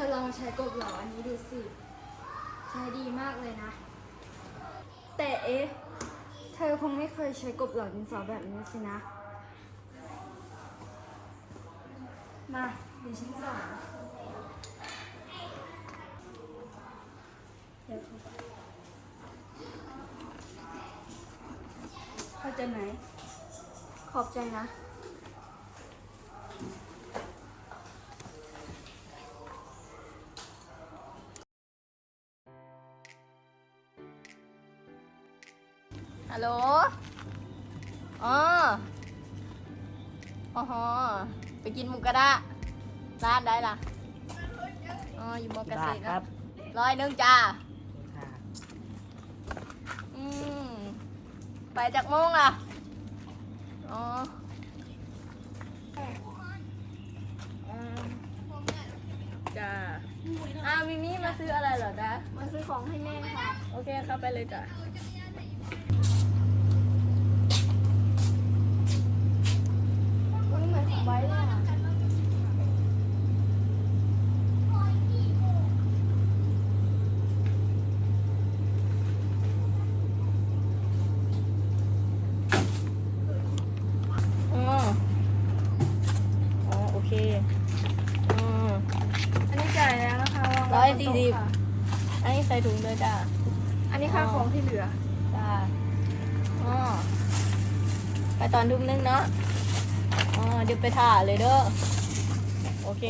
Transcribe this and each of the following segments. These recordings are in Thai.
เธอลองใช้กบเหลาอันนี้ดูสิ ใช้ดีมากเลยนะ แต่เอ๊ะ เธอคงไม่เคยใช้กบเหลาดินสอแบบนี้สินะ มาเดี๋ยวฉันสอนเดี๋ยวเข้าใจไหมขอบใจนะ ฮัลโหลอ๋ออ๋อฮะไปกินหมูกระทะร้านได้ล่ะ อ๋อ อยู่มอเกษตรครันะบร้อยหนึงจ้าค่ะอืม ไปจากโมงล่ะ อ๋ออืมจ้าอ้าวมิมี่มาซื้ออะไรเหรอจ๊ะ มาซื้อของให้แม่ค่ะ โอเคเข้าไปเลยจ้ะ วันนี้เหมือนของไว้เลยอะ อ๋อ อ๋อ โอเค อ๋อ อันนี้จ่ายแล้วนะคะวางไว้ ร้ อยบนสี่โต๊ะสิบค่ะอันนี้ใส่ถุงเลยจ้าอันนี้ค่าของที่เหลือจ้าอ๋อไปตอนทุ่มนึงเนาะอ๋อเดี๋ยวไปถ่าเลยเด้อ โอเค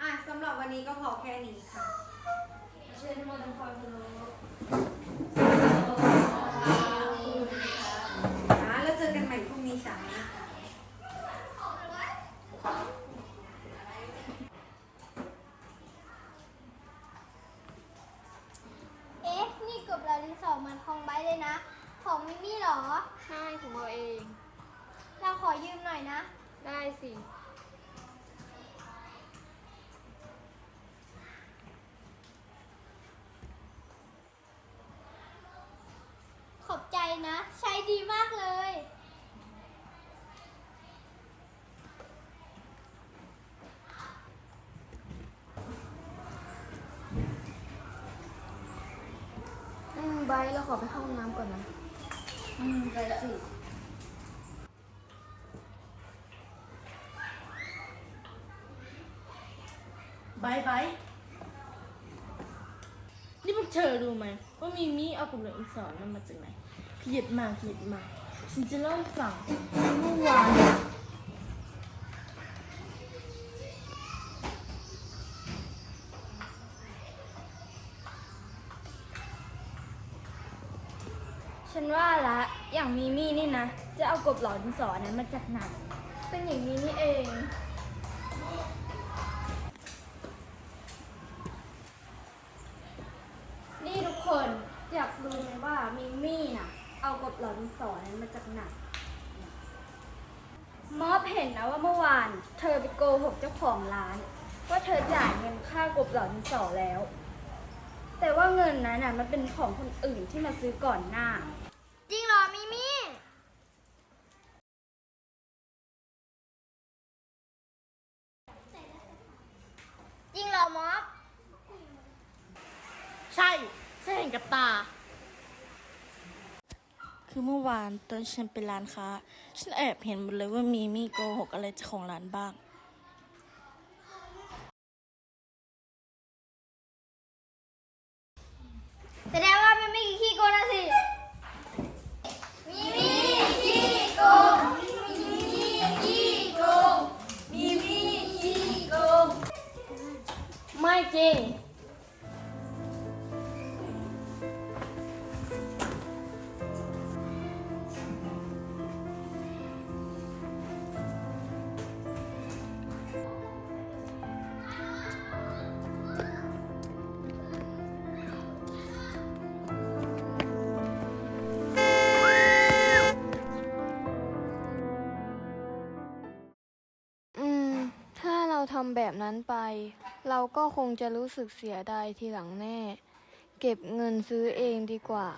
อะสำหรับวันนี้ก็พอแค่นี้ค่ะ เชิญทุกคนทำความเคารพน มิมี่เหรอ ใช่ของเราเอง เราขอยืมหน่อยนะ ได้สิ ขอบใจนะ ใช้ดีมากเลย อืมไบร์ทเราขอไปเข้าห้องน้ำก่อนนะ อืมไปสิบายบายนี่พวกเธอรู้ไหมว่ามีมีเอากลุ่มเหลืออีสอนนั้นมาจากไหนขยิบมาขยิบมาฉันจะเล่าให้ฟังเมื่อวาน ฉันว่าละ อย่างมีมี่นี่นะ จะเอากบเหลาดินสอนั้นมาจากไหนเป็นอย่างนี้นี่เอง นี่ทุกคนอยากรู้ไหมว่ามิมี่น่ะ เอากบเหลาดินสอนั้นมาจากไหนมอบเห็นนะว่าเมื่อวาน เธอไปโกหกเจ้าของร้าน ว่าเธอจ่ายเงินค่ากบเหลาดินสอแล้ว แต่ว่าเงินนั้นน่ะมันเป็นของคนอื่นที่มาซื้อก่อนหน้า จริงเหรอมิมี่จริงเหรอมอบใช่ฉันเห็นกับตา คือเมื่อวานตอนฉันไปร้านค้า ฉันแอบเห็นหมดเลยว่ามีมี่โกหกอะไรเจ้าของร้านบ้าง แสดงว่ามิมี่ขี้โกงนะสิ มีมีขี้โกง มีมีขี้โกง มีมีขี้โกง ไม่จริง ทำแบบนั้นไป เราก็คงจะรู้สึกเสียดายทีหลังแน่ เก็บเงินซื้อเองดีกว่า